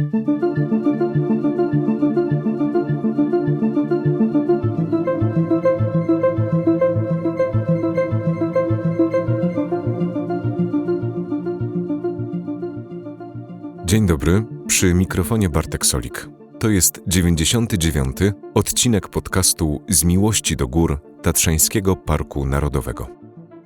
Dzień dobry, przy mikrofonie Bartek Solik. To jest 99. odcinek podcastu Z miłości do gór Tatrzańskiego Parku Narodowego.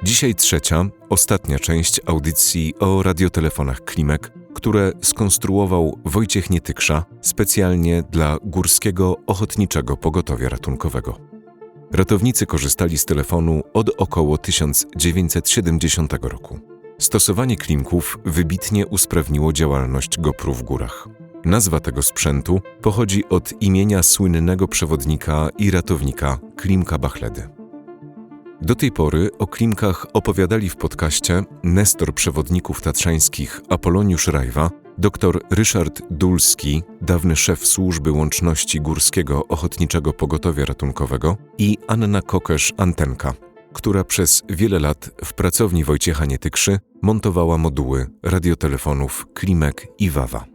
Dzisiaj trzecia, ostatnia część audycji o radiotelefonach Klimek, które skonstruował Wojciech Nietyksza specjalnie dla Górskiego Ochotniczego Pogotowia Ratunkowego. Ratownicy korzystali z telefonu od około 1970 roku. Stosowanie klimków wybitnie usprawniło działalność GoPru w górach. Nazwa tego sprzętu pochodzi od imienia słynnego przewodnika i ratownika Klimka Bachledy. Do tej pory o klimkach opowiadali w podcaście Nestor przewodników tatrzańskich Apoloniusz Rajwa, dr Ryszard Dulski, dawny szef służby łączności Górskiego Ochotniczego Pogotowia Ratunkowego i Anna Kokesz-Antenka, która przez wiele lat w pracowni Wojciecha Nietykszy montowała moduły radiotelefonów Klimek i Wawa.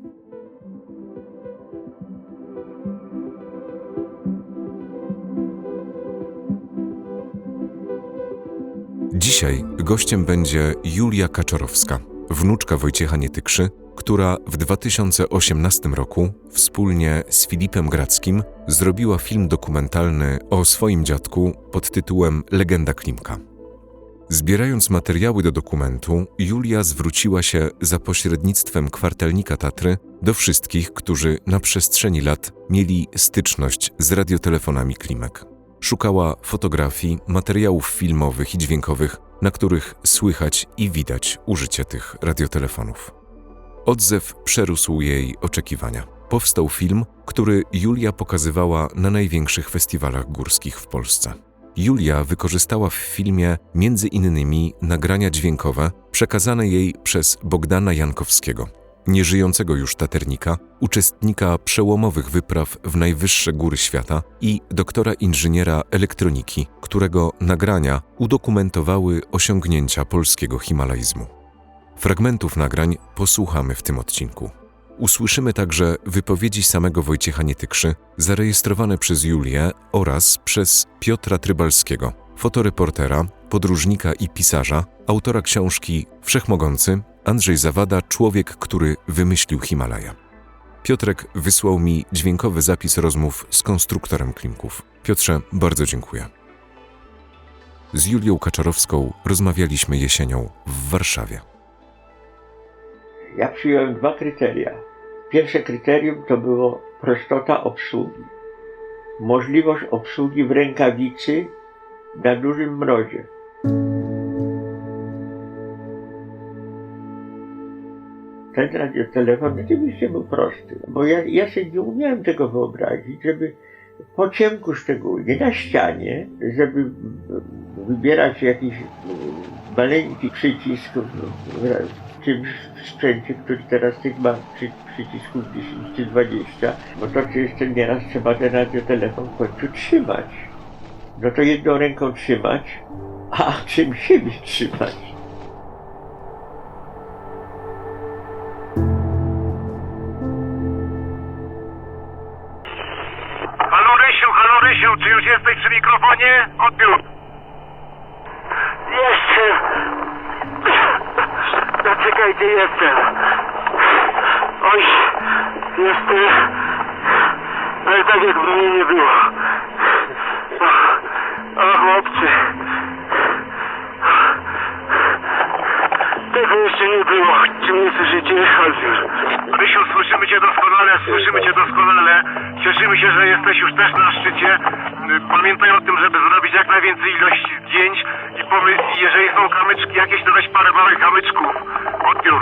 Dzisiaj gościem będzie Julia Kaczorowska, wnuczka Wojciecha Nietykszy, która w 2018 roku wspólnie z Filipem Grackim zrobiła film dokumentalny o swoim dziadku pod tytułem Legenda Klimka. Zbierając materiały do dokumentu, Julia zwróciła się za pośrednictwem kwartelnika Tatry do wszystkich, którzy na przestrzeni lat mieli styczność z radiotelefonami Klimek. Szukała fotografii, materiałów filmowych i dźwiękowych, na których słychać i widać użycie tych radiotelefonów. Odzew przerósł jej oczekiwania. Powstał film, który Julia pokazywała na największych festiwalach górskich w Polsce. Julia wykorzystała w filmie między innymi nagrania dźwiękowe przekazane jej przez Bogdana Jankowskiego, nieżyjącego już taternika, uczestnika przełomowych wypraw w najwyższe góry świata i doktora inżyniera elektroniki, którego nagrania udokumentowały osiągnięcia polskiego himalaizmu. Fragmentów nagrań posłuchamy w tym odcinku. Usłyszymy także wypowiedzi samego Wojciecha Nietykszy, zarejestrowane przez Julię oraz przez Piotra Trybalskiego, fotoreportera, podróżnika i pisarza, autora książki Wszechmogący, Andrzej Zawada, człowiek, który wymyślił Himalaja. Piotrek wysłał mi dźwiękowy zapis rozmów z konstruktorem klimków. Piotrze, bardzo dziękuję. Z Julią Kaczorowską rozmawialiśmy jesienią w Warszawie. Ja przyjąłem dwa kryteria. Pierwsze kryterium to było prostota obsługi. Możliwość obsługi w rękawicy na dużym mrozie. Ten radiotelefon rzeczywiście był prosty, bo ja, ja sobie nie umiałem tego wyobrazić, żeby po ciemku szczególnie, na ścianie, żeby wybierać jakiś maleńki przycisk w, w tym sprzęcie, który teraz tych ma przy, przycisków 10 czy 20, bo to czy jeszcze nieraz trzeba ten radiotelefon w końcu trzymać. No to jedną ręką trzymać, a czym siebie trzymać. Rysiu, czy już jesteś przy mikrofonie? Odbiór. Jeszcze. Zaczekajcie, jestem. Oj, jestem. Ale tak jakby mnie nie było. O, chłopcy. Tego jeszcze nie było. Czy mnie słyszycie? Odbiór. Rysiu, słyszymy cię doskonale, słyszymy cię doskonale. Cieszymy się, że jesteś już też na szczycie. Pamiętaj o tym, żeby zrobić jak najwięcej ilości zdjęć i jeżeli są kamyczki jakieś, to weź parę małych kamyczków. Odbiór.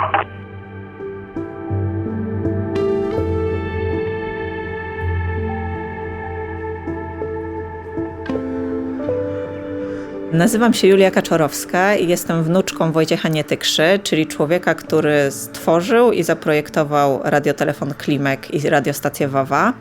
Nazywam się Julia Kaczorowska i jestem wnuczką Wojciecha Nietykszy, czyli człowieka, który stworzył i zaprojektował radiotelefon Klimek i radiostację Wawa.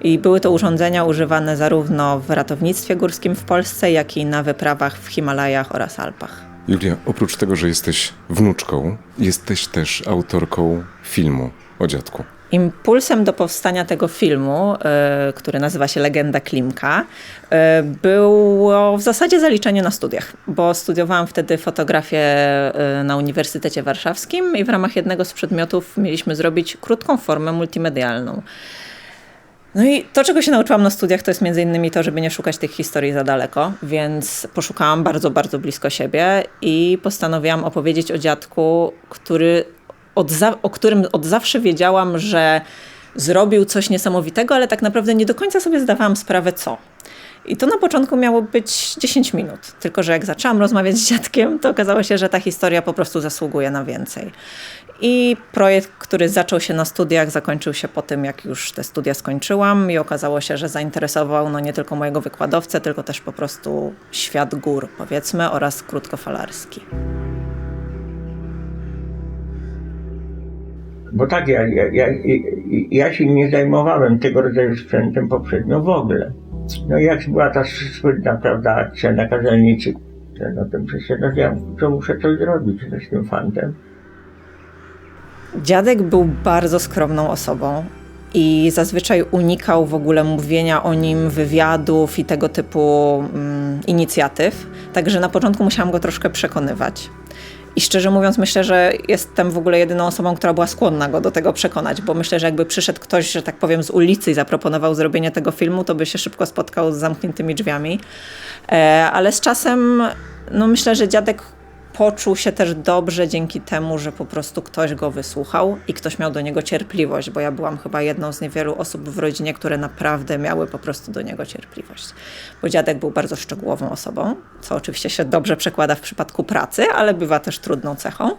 I były to urządzenia używane zarówno w ratownictwie górskim w Polsce, jak i na wyprawach w Himalajach oraz Alpach. Julia, oprócz tego, że jesteś wnuczką, jesteś też autorką filmu o dziadku. Impulsem do powstania tego filmu, e, który nazywa się Legenda Klimka, e, było w zasadzie zaliczenie na studiach, bo studiowałam wtedy fotografię e, na Uniwersytecie Warszawskim i w ramach jednego z przedmiotów mieliśmy zrobić krótką formę multimedialną. No i to, czego się nauczyłam na studiach, to jest między innymi to, żeby nie szukać tych historii za daleko, więc poszukałam bardzo, bardzo blisko siebie i postanowiłam opowiedzieć o dziadku, który od o którym od zawsze wiedziałam, że zrobił coś niesamowitego, ale tak naprawdę nie do końca sobie zdawałam sprawę, co. I to na początku miało być 10 minut. Tylko, że jak zaczęłam rozmawiać z dziadkiem, to okazało się, że ta historia po prostu zasługuje na więcej. I projekt, który zaczął się na studiach, zakończył się po tym, jak już te studia skończyłam, i okazało się, że zainteresował no nie tylko mojego wykładowcę, tylko też po prostu świat gór, powiedzmy, oraz krótkofalarski. Bo tak, ja, ja, ja, ja się nie zajmowałem tego rodzaju sprzętem poprzednio w ogóle. No i jak była ta słynna, prawda, akcja na kazelnicy, no to przestanowiłam, że muszę coś zrobić z tym fantem. Dziadek był bardzo skromną osobą i zazwyczaj unikał w ogóle mówienia o nim, wywiadów i tego typu mm, inicjatyw. Także na początku musiałam go troszkę przekonywać. I szczerze mówiąc, myślę, że jestem w ogóle jedyną osobą, która była skłonna go do tego przekonać, bo myślę, że jakby przyszedł ktoś, że tak powiem, z ulicy i zaproponował zrobienie tego filmu, to by się szybko spotkał z zamkniętymi drzwiami. E, ale z czasem, no myślę, że dziadek poczuł się też dobrze dzięki temu, że po prostu ktoś go wysłuchał i ktoś miał do niego cierpliwość, bo ja byłam chyba jedną z niewielu osób w rodzinie, które naprawdę miały po prostu do niego cierpliwość. Bo dziadek był bardzo szczegółową osobą, co oczywiście się dobrze przekłada w przypadku pracy, ale bywa też trudną cechą.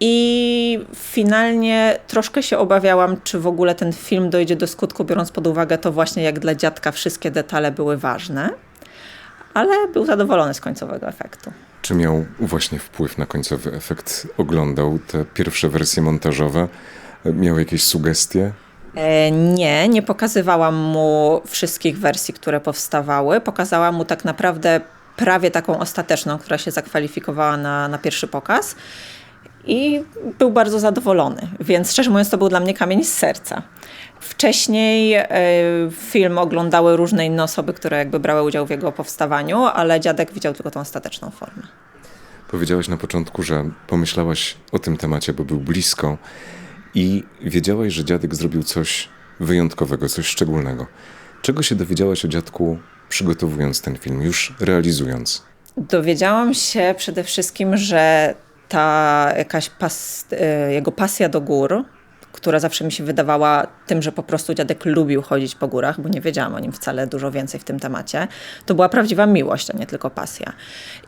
I finalnie troszkę się obawiałam, czy w ogóle ten film dojdzie do skutku, biorąc pod uwagę to właśnie, jak dla dziadka wszystkie detale były ważne. Ale był zadowolony z końcowego efektu. Czy miał właśnie wpływ na końcowy efekt? Oglądał te pierwsze wersje montażowe? Miał jakieś sugestie? E, Nie, nie pokazywałam mu wszystkich wersji, które powstawały. Pokazałam mu tak naprawdę prawie taką ostateczną, która się zakwalifikowała na, na pierwszy pokaz. I był bardzo zadowolony, więc szczerze mówiąc, to był dla mnie kamień z serca. Wcześniej e, film oglądały różne inne osoby, które jakby brały udział w jego powstawaniu, ale dziadek widział tylko tą ostateczną formę. Powiedziałaś na początku, że pomyślałaś o tym temacie, bo był blisko i wiedziałaś, że dziadek zrobił coś wyjątkowego, coś szczególnego. Czego się dowiedziałaś o dziadku, przygotowując ten film, już realizując? Dowiedziałam się przede wszystkim, że ta jakaś pas, e, jego pasja do gór, która zawsze mi się wydawała tym, że po prostu dziadek lubił chodzić po górach, bo nie wiedziałam o nim wcale dużo więcej w tym temacie, to była prawdziwa miłość, a nie tylko pasja.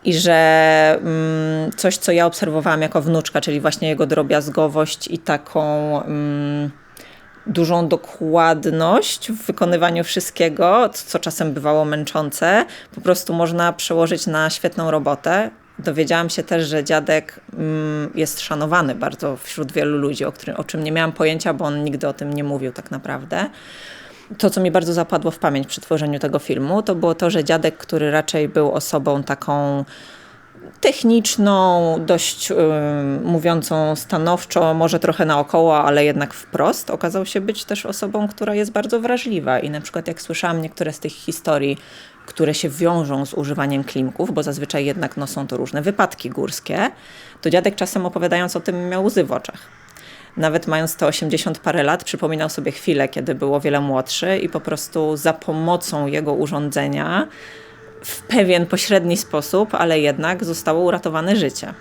I że mm, coś, co ja obserwowałam jako wnuczka, czyli właśnie jego drobiazgowość i taką. Mm, dużą dokładność w wykonywaniu wszystkiego, co czasem bywało męczące, po prostu można przełożyć na świetną robotę. Dowiedziałam się też, że dziadek mm, jest szanowany bardzo wśród wielu ludzi, o, którym, o czym nie miałam pojęcia, bo on nigdy o tym nie mówił tak naprawdę. To, co mi bardzo zapadło w pamięć przy tworzeniu tego filmu, to było to, że dziadek, który raczej był osobą taką techniczną, dość ym, mówiącą stanowczo, może trochę naokoło, ale jednak wprost, okazał się być też osobą, która jest bardzo wrażliwa. I na przykład jak słyszałam niektóre z tych historii, które się wiążą z używaniem klimków, bo zazwyczaj jednak no, są to różne wypadki górskie, to dziadek czasem opowiadając o tym miał łzy w oczach. Nawet mając te 80 parę lat, przypominał sobie chwilę, kiedy był o wiele młodszy i po prostu za pomocą jego urządzenia w pewien pośredni sposób, ale jednak zostało uratowane życie.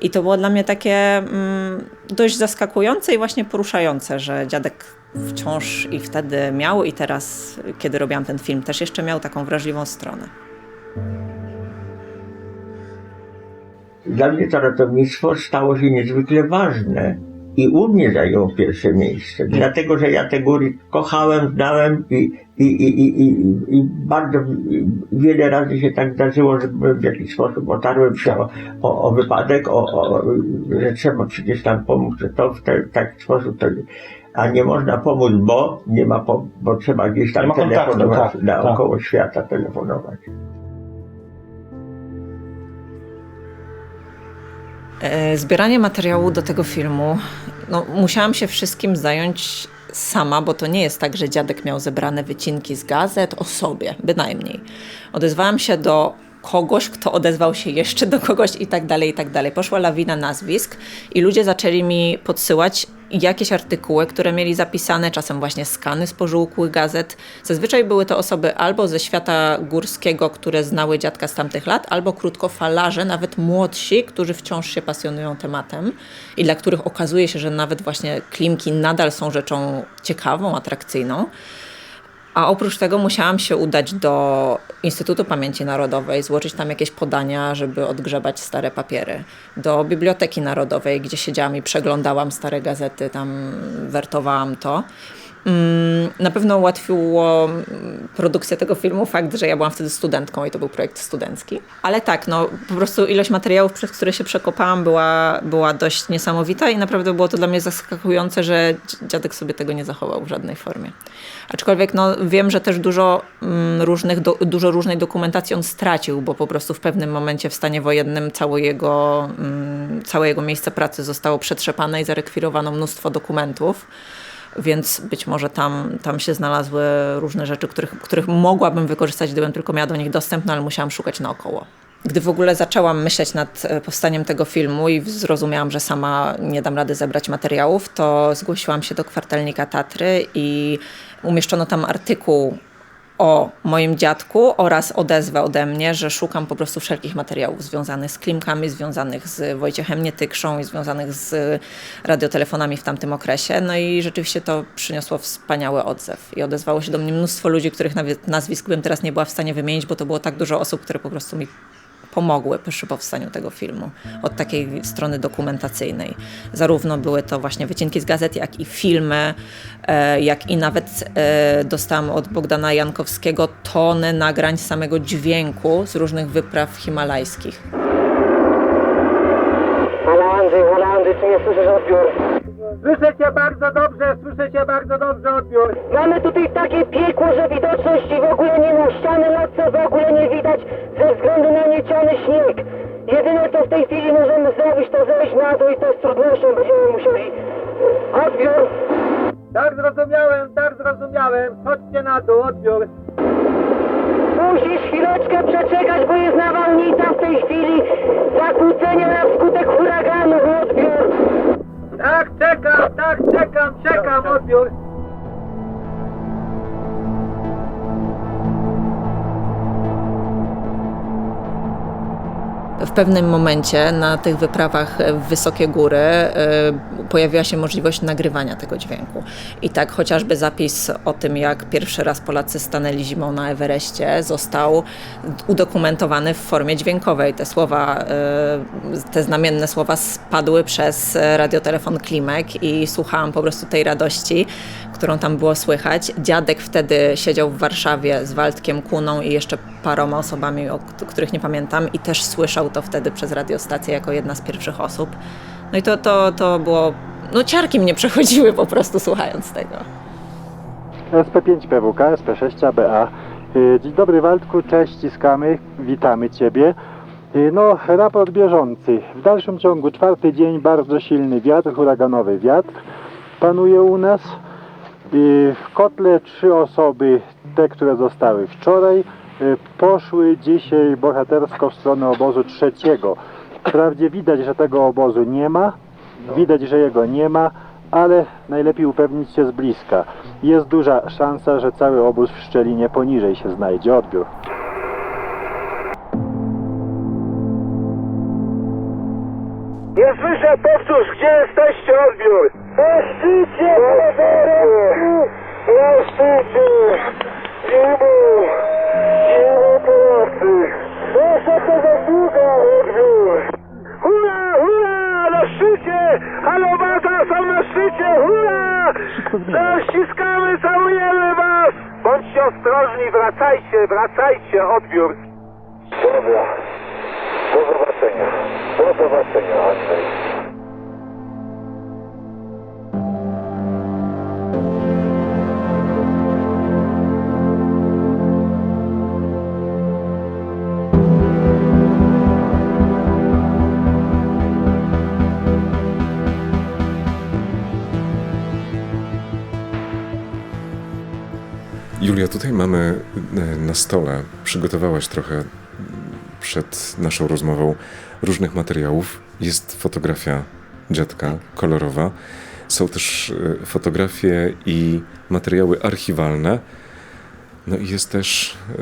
I to było dla mnie takie mm, dość zaskakujące i właśnie poruszające, że dziadek wciąż i wtedy miał, i teraz, kiedy robiłam ten film, też jeszcze miał taką wrażliwą stronę. Dla mnie to ratownictwo stało się niezwykle ważne i u mnie zajęło pierwsze miejsce. Dlatego, że ja te góry kochałem, znałem i, i, i, i, i, bardzo wiele razy się tak zdarzyło, że w jakiś sposób otarłem się o, o, o wypadek, o, o, że trzeba przecież tam pomóc, że to w te, taki sposób to, a nie można pomóc, bo nie ma, po, bo trzeba gdzieś tam telefonować, tak, naokoło świata telefonować. Zbieranie materiału do tego filmu no, musiałam się wszystkim zająć sama, bo to nie jest tak, że dziadek miał zebrane wycinki z gazet o sobie, bynajmniej. Odezwałam się do kogoś, kto odezwał się jeszcze do kogoś i tak dalej, i tak dalej. Poszła lawina nazwisk i ludzie zaczęli mi podsyłać jakieś artykuły, które mieli zapisane, czasem właśnie skany z pożółkłych gazet. Zazwyczaj były to osoby albo ze świata górskiego, które znały dziadka z tamtych lat, albo krótkofalarze, nawet młodsi, którzy wciąż się pasjonują tematem i dla których okazuje się, że nawet właśnie klimki nadal są rzeczą ciekawą, atrakcyjną. A oprócz tego musiałam się udać do Instytutu Pamięci Narodowej, złożyć tam jakieś podania, żeby odgrzebać stare papiery. Do Biblioteki Narodowej, gdzie siedziałam i przeglądałam stare gazety, tam wertowałam to. Mm, Na pewno ułatwiło mm, produkcję tego filmu fakt, że ja byłam wtedy studentką i to był projekt studencki. Ale tak, no po prostu ilość materiałów, przez które się przekopałam była, była dość niesamowita i naprawdę było to dla mnie zaskakujące, że dzi- dziadek sobie tego nie zachował w żadnej formie. Aczkolwiek no, wiem, że też dużo, mm, różnych dużo różnej dokumentacji on stracił, bo po prostu w pewnym momencie w stanie wojennym całe jego, całe jego miejsce pracy zostało przetrzepane i zarekwirowano mnóstwo dokumentów. Więc być może tam, tam się znalazły różne rzeczy, których, których mogłabym wykorzystać, gdybym tylko miała do nich dostęp, no ale musiałam szukać naokoło. Gdy w ogóle zaczęłam myśleć nad e, powstaniem tego filmu i zrozumiałam, że sama nie dam rady zebrać materiałów, to zgłosiłam się do kwartalnika Tatry i umieszczono tam artykuł o moim dziadku oraz odezwę ode mnie, że szukam po prostu wszelkich materiałów związanych z klimkami, związanych z Wojciechem Nietykrzą i związanych z radiotelefonami w tamtym okresie. No i rzeczywiście to przyniosło wspaniały odzew. I odezwało się do mnie mnóstwo ludzi, których nawet nazwisk bym teraz nie była w stanie wymienić, bo to było tak dużo osób, które po prostu mi pomogły przy powstaniu tego filmu od takiej strony dokumentacyjnej. Zarówno były to właśnie wycinki z gazet, jak i filmy, e, jak i nawet e, dostałam od Bogdana Jankowskiego tony nagrań samego dźwięku z różnych wypraw himalajskich. Halo Andrzej, czy mnie słyszysz odbiór? Słyszę cię bardzo dobrze, słyszę cię bardzo dobrze odbiór. Mamy tutaj takie piekło, że widoczności w ogóle nie ma, ściany nocy w ogóle nie widać ze względu na nieciony śnieg. Jedyne co w tej chwili możemy zrobić to zejść na dół i to z trudnością będziemy musieli. Odbiór! Tak zrozumiałem, tak zrozumiałem. Chodźcie na dół, odbiór. Musisz chwileczkę przeczekać, bo jest nawałnica w tej chwili. Zakłócenia na skutek huraganu, odbiór! Tak, czekam, tak, czekam, czekam, odbiór. W pewnym momencie na tych wyprawach w wysokie góry e, pojawiła się możliwość nagrywania tego dźwięku. I tak chociażby zapis o tym, jak pierwszy raz Polacy stanęli zimą na Everestie, został udokumentowany w formie dźwiękowej. Te słowa, e, te znamienne słowa spadły przez radiotelefon Klimek i słuchałam po prostu tej radości, którą tam było słychać. Dziadek wtedy siedział w Warszawie z Waldkiem Kuną i jeszcze paroma osobami, o których nie pamiętam i też słyszał to wtedy przez radiostację jako jedna z pierwszych osób. No i to, to, to było... No ciarki mnie przechodziły po prostu słuchając tego. SP5PWK, SP6ABA. Y, Dzień dobry Waldku, cześć, ściskamy, witamy Ciebie. Y, No, raport bieżący. W dalszym ciągu czwarty dzień bardzo silny wiatr, huraganowy wiatr panuje u nas. Y, W kotle trzy osoby, te, które zostały wczoraj, poszły dzisiaj bohatersko w stronę obozu trzeciego. Wprawdzie widać, że tego obozu nie ma, widać, że jego nie ma, ale najlepiej upewnić się z bliska. Jest duża szansa, że cały obóz w szczelinie poniżej się znajdzie. Odbiór. Nie słyszę, powtórz, gdzie jesteście, odbiór? Na szczycie, Na szczycie! Zimu! Zimu pomocy! Proszę to zasługa, odbiór! Hurra, hurra! Na szczycie! Halo, baza, są na szczycie! Hurra! Zaściskamy, całujemy was! Bądźcie ostrożni, wracajcie, wracajcie, odbiór! Dobra. Do zobaczenia. Do zobaczenia, Andrzej. Julia, tutaj mamy e, na stole, przygotowałaś trochę przed naszą rozmową różnych materiałów. Jest fotografia dziadka, kolorowa. Są też e, fotografie i materiały archiwalne. No i jest też e,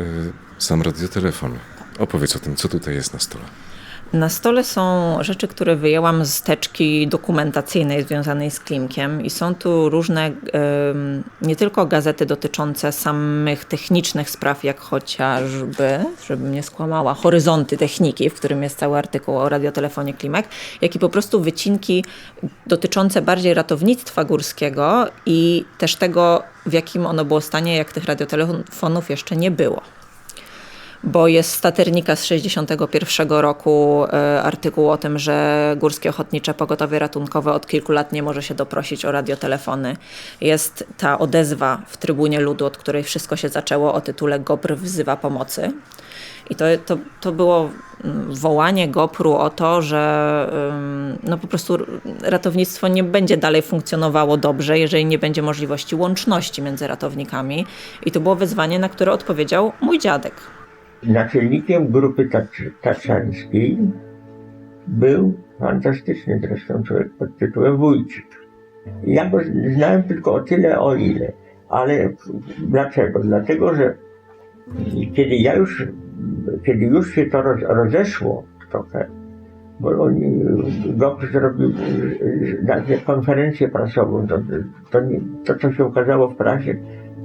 sam radiotelefon. Opowiedz o tym, co tutaj jest na stole. Na stole są rzeczy, które wyjęłam z teczki dokumentacyjnej związanej z Klimkiem i są tu różne, nie tylko gazety dotyczące samych technicznych spraw, jak chociażby, żebym nie skłamała, horyzonty techniki, w którym jest cały artykuł o radiotelefonie Klimek, jak i po prostu wycinki dotyczące bardziej ratownictwa górskiego i też tego, w jakim ono było stanie, jak tych radiotelefonów jeszcze nie było bo jest staternika z 61 roku e, artykuł o tym, że Górskie Ochotnicze Pogotowie Ratunkowe od kilku lat nie może się doprosić o radiotelefony. Jest ta odezwa w Trybunie Ludu, od której wszystko się zaczęło o tytule GOPR wzywa pomocy. I to, to, to było mm, wołanie GOPR-u o to, że no po prostu ratownictwo nie będzie dalej funkcjonowało dobrze, jeżeli nie będzie możliwości łączności między ratownikami. I to było wyzwanie, na które odpowiedział mój dziadek. Naczelnikiem grupy tacz- taczańskiej był fantastyczny zresztą człowiek pod tytułem Wójcik. Ja go znałem tylko o tyle, o ile. Ale dlaczego? Dlatego, że kiedy ja już, kiedy już się to roz, rozeszło trochę, bo oni, GOPR zrobił konferencję prasową, to, to, to co się ukazało w prasie,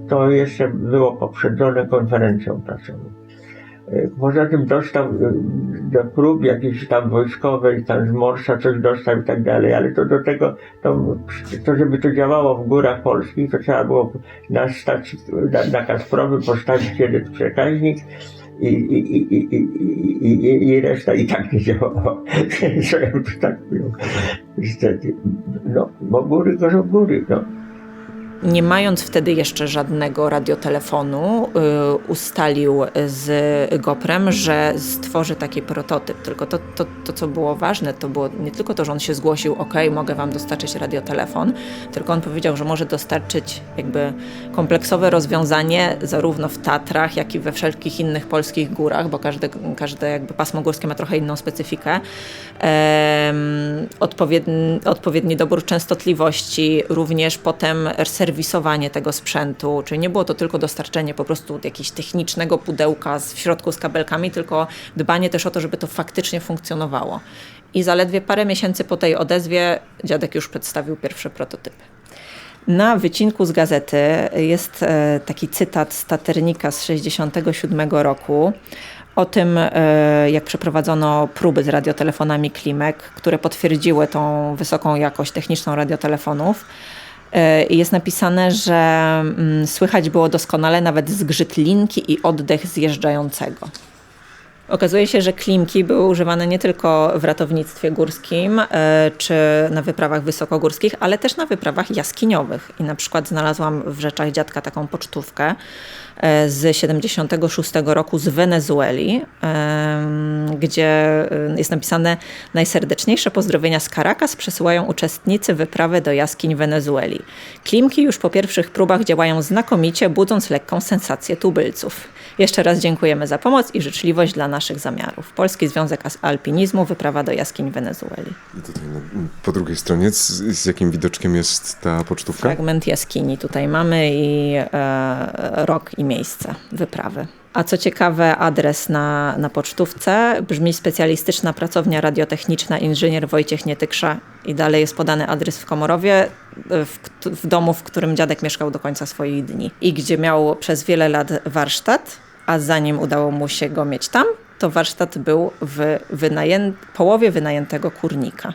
to jeszcze było poprzedzone konferencją prasową. E, Poza tym dostał e, do prób jakiejś tam wojskowej, tam z Morsza coś dostał i tak dalej, ale to do tego, to, to żeby to działało w górach polskich, to trzeba było na stacji, na, na Kasprowy postawić jeden przekaźnik i, i, i, i, i, i, reszta i tak nie działała. Co ja tak mówię. Niestety. No, bo góry gorzą góry, no. Nie mając wtedy jeszcze żadnego radiotelefonu, y, ustalił z Goprem, że stworzy taki prototyp. Tylko to, to, to, co było ważne, to było nie tylko to, że on się zgłosił, ok, mogę wam dostarczyć radiotelefon, tylko on powiedział, że może dostarczyć jakby kompleksowe rozwiązanie zarówno w Tatrach, jak i we wszelkich innych polskich górach, bo każde, każde jakby pasmo górskie ma trochę inną specyfikę. Em, odpowiedni, odpowiedni dobór częstotliwości, również potem serwisowanie tego sprzętu, czyli nie było to tylko dostarczenie po prostu jakiegoś technicznego pudełka w środku z kabelkami, tylko dbanie też o to, żeby to faktycznie funkcjonowało. I zaledwie parę miesięcy po tej odezwie dziadek już przedstawił pierwsze prototypy. Na wycinku z gazety jest e, taki cytat z Taternika z 67 roku o tym, e, jak przeprowadzono próby z radiotelefonami Klimek, które potwierdziły tą wysoką jakość techniczną radiotelefonów. E, jest napisane, że mm, słychać było doskonale nawet zgrzyt linki i oddech zjeżdżającego. Okazuje się, że klimki były używane nie tylko w ratownictwie górskim e, czy na wyprawach wysokogórskich, ale też na wyprawach jaskiniowych. I na przykład znalazłam w rzeczach dziadka taką pocztówkę z 76 roku z Wenezueli, gdzie e, jest napisane najserdeczniejsze pozdrowienia z Caracas przesyłają uczestnicy wyprawy do jaskiń Wenezueli. Klimki już po pierwszych próbach działają znakomicie, budząc lekką sensację tubylców. Jeszcze raz dziękujemy za pomoc i życzliwość dla naszych zamiarów. Polski Związek Alpinizmu, wyprawa do jaskiń Wenezueli. I tutaj no, po drugiej stronie, z, z jakim widoczkiem jest ta pocztówka? Fragment jaskini tutaj mamy i e, rok i miejsce wyprawy. A co ciekawe, adres na, na pocztówce brzmi specjalistyczna pracownia radiotechniczna inżynier Wojciech Nietykrza i dalej jest podany adres w Komorowie, w, w domu, w którym dziadek mieszkał do końca swoich dni i gdzie miał przez wiele lat warsztat, a zanim udało mu się go mieć tam, to warsztat był w wynaję- połowie wynajętego kurnika.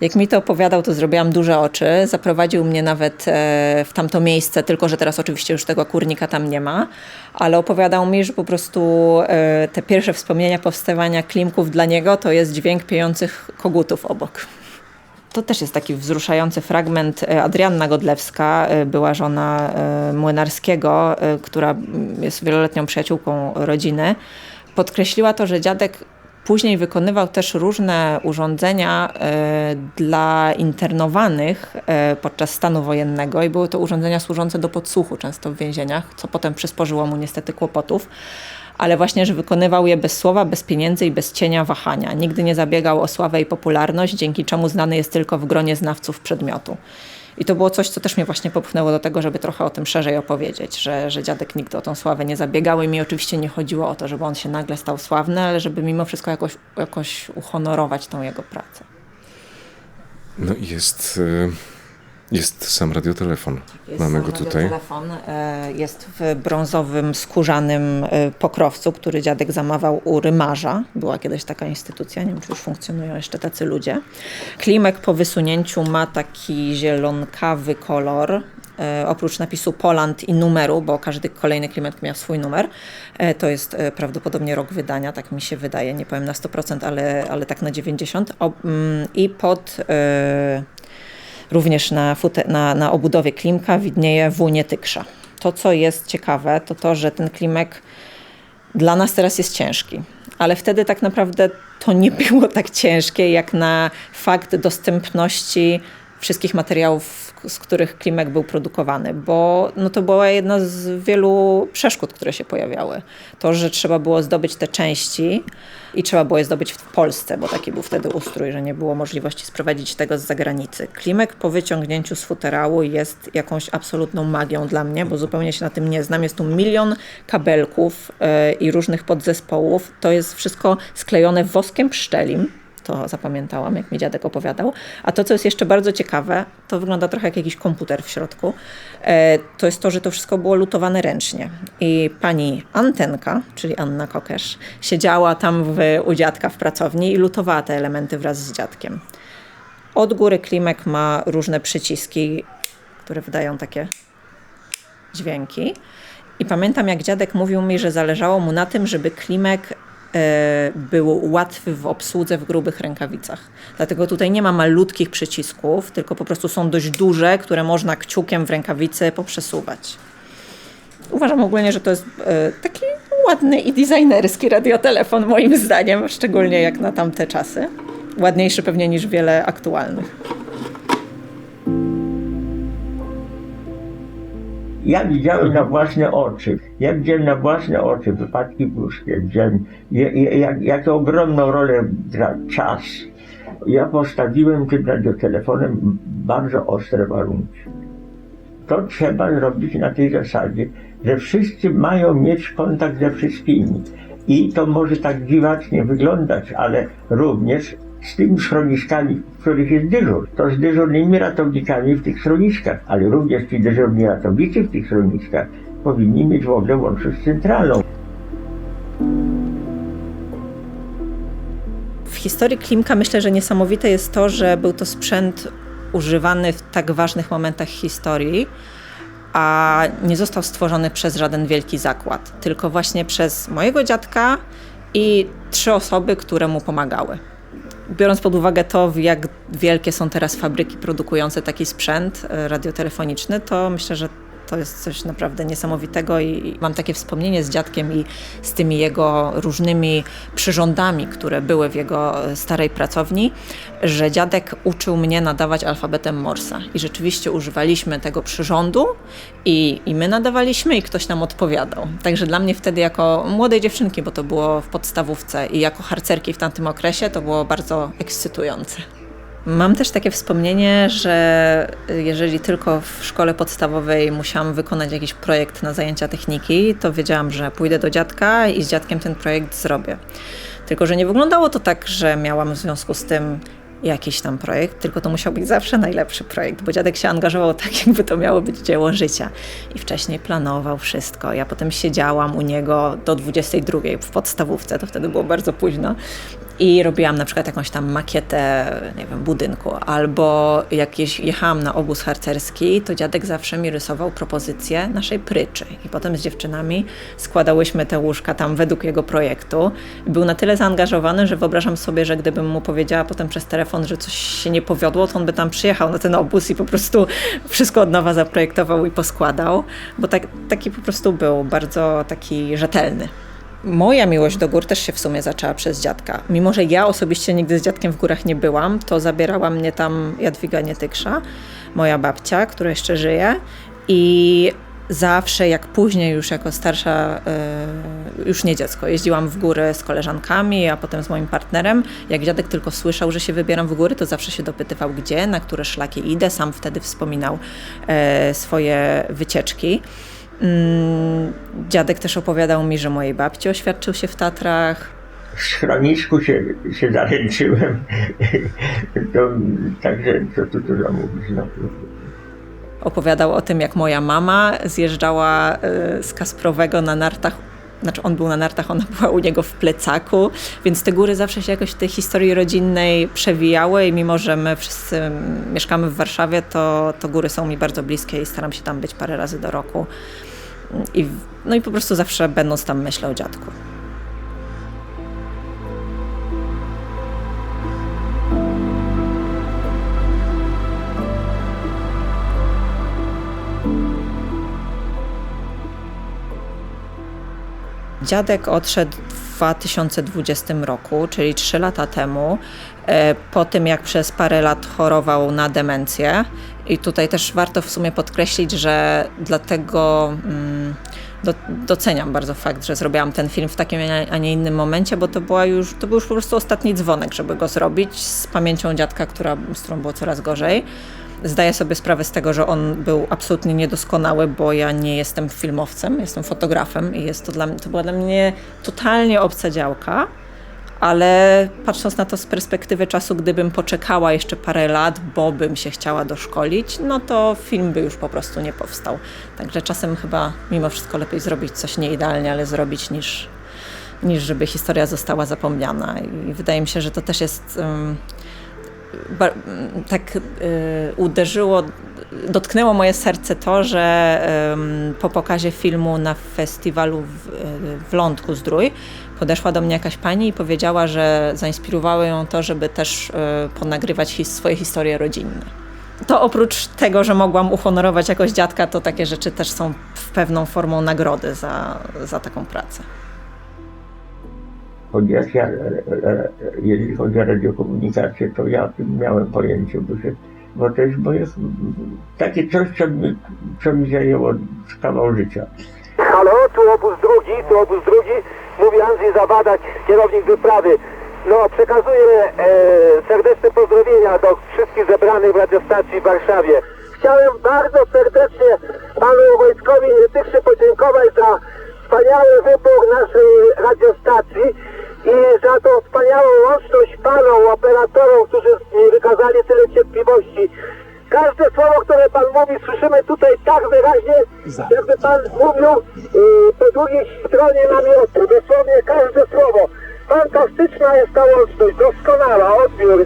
Jak mi to opowiadał, to zrobiłam duże oczy. Zaprowadził mnie nawet e, w tamto miejsce, tylko że teraz oczywiście już tego kurnika tam nie ma, ale opowiadał mi, że po prostu e, te pierwsze wspomnienia powstawania klimków dla niego to jest dźwięk piejących kogutów obok. To też jest taki wzruszający fragment. E, Adrianna Godlewska, była żona Młynarskiego, która jest wieloletnią przyjaciółką rodziny, podkreśliła to, że dziadek Później wykonywał też różne urządzenia e, dla internowanych e, podczas stanu wojennego i były to urządzenia służące do podsłuchu często w więzieniach, co potem przysporzyło mu niestety kłopotów. Ale właśnie, że wykonywał je bez słowa, bez pieniędzy i bez cienia wahania. Nigdy nie zabiegał o sławę i popularność, dzięki czemu znany jest tylko w gronie znawców przedmiotu. I to było coś, co też mnie właśnie popchnęło do tego, żeby trochę o tym szerzej opowiedzieć, że, że dziadek nigdy o tą sławę nie zabiegał i mi oczywiście nie chodziło o to, żeby on się nagle stał sławny, ale żeby mimo wszystko jakoś, jakoś uhonorować tą jego pracę. No jest, e, jest sam radiotelefon. Jest Mamy go tutaj. Telefon jest w brązowym, skórzanym e, pokrowcu, który dziadek zamawiał u rymarza. Była kiedyś taka instytucja, nie wiem czy już funkcjonują jeszcze tacy ludzie. Klimek po wysunięciu ma taki zielonkawy kolor. E, oprócz napisu Poland i numeru, bo każdy kolejny klimek miał swój numer, e, to jest e, prawdopodobnie rok wydania, tak mi się wydaje, nie powiem na 100%, ale, ale tak na 90%. O, mm, I pod e, Również na, fute, na, na obudowie klimka widnieje włónie tykrza. To, co jest ciekawe, to to, że ten klimek dla nas teraz jest ciężki, ale wtedy tak naprawdę to nie było tak ciężkie, jak na fakt dostępności wszystkich materiałów, z których klimek był produkowany, bo no to była jedna z wielu przeszkód, które się pojawiały. To, że trzeba było zdobyć te części i trzeba było je zdobyć w Polsce, bo taki był wtedy ustrój, że nie było możliwości sprowadzić tego z zagranicy. Klimek po wyciągnięciu z futerału jest jakąś absolutną magią dla mnie, bo zupełnie się na tym nie znam. Jest tu milion kabelków yy, i różnych podzespołów. To jest wszystko sklejone woskiem pszczelim to zapamiętałam, jak mi dziadek opowiadał. A to, co jest jeszcze bardzo ciekawe, to wygląda trochę jak jakiś komputer w środku, e, to jest to, że to wszystko było lutowane ręcznie. I pani Antenka, czyli Anna Kokesz, siedziała tam w, u dziadka w pracowni i lutowała te elementy wraz z dziadkiem. Od góry klimek ma różne przyciski, które wydają takie dźwięki. I pamiętam, jak dziadek mówił mi, że zależało mu na tym, żeby klimek był łatwy w obsłudze w grubych rękawicach. Dlatego tutaj nie ma malutkich przycisków, tylko po prostu są dość duże, które można kciukiem w rękawicy poprzesuwać. Uważam ogólnie, że to jest e, taki ładny i designerski radiotelefon, moim zdaniem, szczególnie jak na tamte czasy. Ładniejszy pewnie niż wiele aktualnych. Ja widziałem na własne oczy. Ja widziałem na własne oczy wypadki górskie. Widziałem, jak, ogromną rolę gra czas. Ja postawiłem tym radiotelefonem bardzo ostre warunki. To trzeba zrobić na tej zasadzie, że wszyscy mają mieć kontakt ze wszystkimi. I to może tak dziwacznie wyglądać, ale również z tymi schroniskami, w których jest dyżur. To z dyżurnymi ratownikami w tych schroniskach, ale również ci dyżurni ratownicy w tych schroniskach powinni mieć w ogóle łączność z centralą. W historii Klimka myślę, że niesamowite jest to, że był to sprzęt używany w tak ważnych momentach historii, a nie został stworzony przez żaden wielki zakład, tylko właśnie przez mojego dziadka i trzy osoby, które mu pomagały. Biorąc pod uwagę to, jak wielkie są teraz fabryki produkujące taki sprzęt e, radiotelefoniczny, to myślę, że to jest coś naprawdę niesamowitego i mam takie wspomnienie z dziadkiem i z tymi jego różnymi przyrządami, które były w jego e, starej pracowni, że dziadek uczył mnie nadawać alfabetem Morsa. I rzeczywiście używaliśmy tego przyrządu i, i my nadawaliśmy i ktoś nam odpowiadał. Także dla mnie wtedy jako młodej dziewczynki, bo to było w podstawówce i jako harcerki w tamtym okresie, to było bardzo ekscytujące. Mam też takie wspomnienie, że jeżeli tylko w szkole podstawowej musiałam wykonać jakiś projekt na zajęcia techniki, to wiedziałam, że pójdę do dziadka i z dziadkiem ten projekt zrobię. Tylko, że nie wyglądało to tak, że miałam w związku z tym jakiś tam projekt, tylko to musiał być zawsze najlepszy projekt, bo dziadek się angażował tak, jakby to miało być dzieło życia. I wcześniej planował wszystko. Ja potem siedziałam u niego do 22 w podstawówce, to wtedy było bardzo późno. I robiłam na przykład jakąś tam makietę, nie wiem, budynku, albo jakieś jechałam na obóz harcerski, to dziadek zawsze mi rysował propozycję naszej pryczy. I potem z dziewczynami składałyśmy te łóżka tam według jego projektu. Był na tyle zaangażowany, że wyobrażam sobie, że gdybym mu powiedziała potem przez telefon, że coś się nie powiodło, to on by tam przyjechał na ten obóz i po prostu wszystko od nowa zaprojektował i poskładał, bo tak, taki po prostu był, bardzo taki rzetelny. Moja miłość do gór też się w sumie zaczęła przez dziadka. Mimo, że ja osobiście nigdy z dziadkiem w górach nie byłam, to zabierała mnie tam Jadwiga Nietyksza, moja babcia, która jeszcze żyje. I zawsze, jak później już jako starsza, y, już nie dziecko, jeździłam w góry z koleżankami, a potem z moim partnerem. Jak dziadek tylko słyszał, że się wybieram w góry, to zawsze się dopytywał, gdzie, na które szlaki idę. Sam wtedy wspominał e, swoje wycieczki. Mm, Dziadek też opowiadał mi, że mojej babci oświadczył się w Tatrach. W schronisku się, się zaręczyłem. To, także co tu dużo mówić. No. Opowiadał o tym, jak moja mama zjeżdżała y, z Kasprowego na nartach. Znaczy, on był na nartach, ona była u niego w plecaku, więc te góry zawsze się jakoś w tej historii rodzinnej przewijały i mimo, że my wszyscy mieszkamy w Warszawie, to, to góry są mi bardzo bliskie i staram się tam być parę razy do roku. I, no i po prostu zawsze będąc tam myślę o dziadku. Dziadek odszedł w 2020 roku, czyli 3 lata temu, po tym jak przez parę lat chorował na demencję. I tutaj też warto w sumie podkreślić, że dlatego mm, do, doceniam bardzo fakt, że zrobiłam ten film w takim, a nie innym momencie, bo to, była już, to był już po prostu ostatni dzwonek, żeby go zrobić z pamięcią dziadka, która, z którą było coraz gorzej. Zdaję sobie sprawę z tego, że on był absolutnie niedoskonały, bo ja nie jestem filmowcem, jestem fotografem i jest to, dla, to była dla mnie totalnie obca działka. Ale patrząc na to z perspektywy czasu, gdybym poczekała jeszcze parę lat, bo bym się chciała doszkolić, no to film by już po prostu nie powstał. Także czasem chyba mimo wszystko lepiej zrobić coś nieidealnie, ale zrobić niż, niż żeby historia została zapomniana. I wydaje mi się, że to też jest. ym, ba- m, tak y, uderzyło, dotknęło moje serce to, że po pokazie filmu na festiwalu w, y, w Lądku Zdrój podeszła do mnie jakaś pani i powiedziała, że zainspirowało ją to, żeby też y, ponagrywać his, swoje historie rodzinne. To oprócz tego, że mogłam uhonorować jakoś dziadka, to takie rzeczy też są w pewną formą nagrody za, za taką pracę. Chociaż ja, e, e, jeżeli chodzi o radiokomunikację, to ja o tym miałem pojęcie, bo, się, bo to jest moje, takie coś, co mi, co mi zajęło kawał życia. Halo, tu obóz drugi, tu obóz drugi. Mówi Andrzej Zabadać, kierownik wyprawy. No, przekazuję e, serdeczne pozdrowienia do wszystkich zebranych w radiostacji w Warszawie. Chciałem bardzo serdecznie panu Wojtkowi Nietykszy podziękować za wspaniały wybór naszej radiostacji i za tą wspaniałą łączność panom, operatorom, którzy wykazali tyle cierpliwości. Każde słowo, które pan mówi, słyszymy tutaj tak wyraźnie, jakby pan mówił yy, po drugiej stronie namiotu. Dosłownie każde słowo. Fantastyczna jest ta łączność, doskonała, odbiór.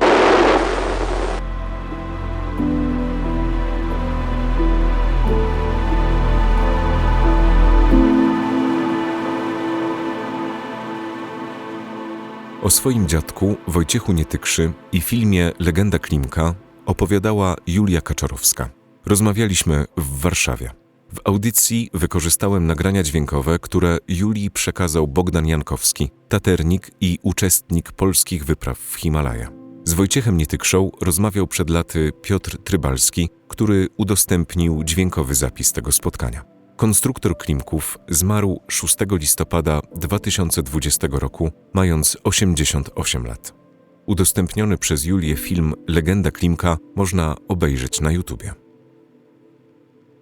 O swoim dziadku Wojciechu Nietykszy i filmie Legenda Klimka opowiadała Julia Kaczorowska. Rozmawialiśmy w Warszawie. W audycji wykorzystałem nagrania dźwiękowe, które Julii przekazał Bogdan Jankowski, taternik i uczestnik polskich wypraw w Himalaja. Z Wojciechem Nietykrzą rozmawiał przed laty Piotr Trybalski, który udostępnił dźwiękowy zapis tego spotkania. Konstruktor Klimków zmarł 6 listopada 2020 roku, mając 88 lat. Udostępniony przez Julię film Legenda Klimka można obejrzeć na YouTubie.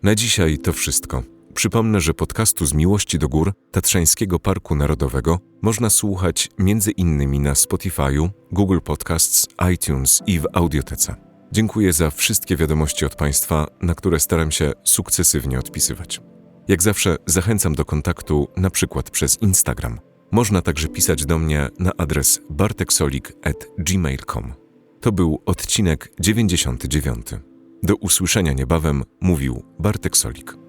Na dzisiaj to wszystko. Przypomnę, że podcastu z Miłości do Gór Tatrzańskiego Parku Narodowego można słuchać między innymi na Spotify'u, Google Podcasts, iTunes i w Audiotece. Dziękuję za wszystkie wiadomości od Państwa, na które staram się sukcesywnie odpisywać. Jak zawsze zachęcam do kontaktu na przykład przez Instagram. Można także pisać do mnie na adres barteksolik@gmail.com. To był odcinek 99. Do usłyszenia niebawem mówił Bartek Solik.